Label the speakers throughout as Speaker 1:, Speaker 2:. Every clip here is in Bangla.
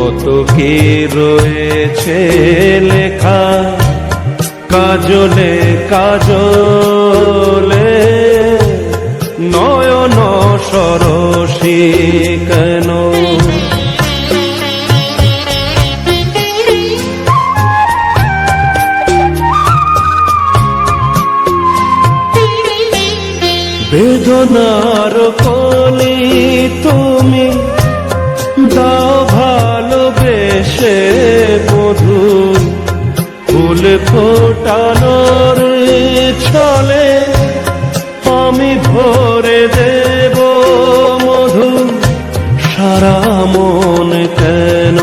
Speaker 1: কত কি রয়েছে লেখা। কাজলে কাজলে নয়ন সরসী কেন? বেদনার কলি তুমি ভালোবেসে মধু ফুল ফোটানোর আমি ভরে দেব মধু। সারা মন কেন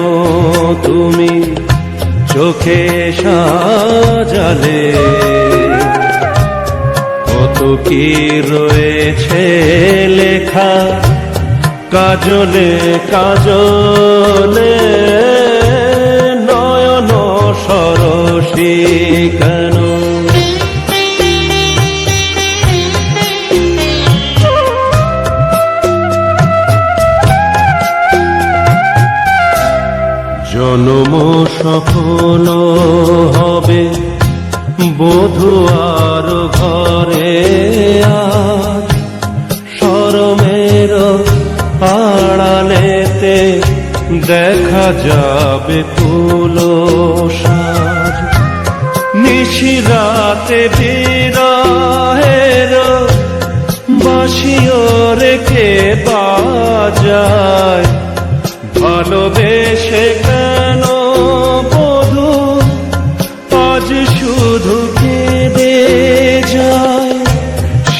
Speaker 1: তুমি চোখে সাজালে? কত কি রয়েছে লেখা? কাজলে কাজলে সফল হবে বধু আর ঘরে আজ সরমের আড়ালেতে দেখা যাবে তুলো সাজ নিশিরাতে বিরাহের বাসিও রেখে বাজায়, ভালোবেসে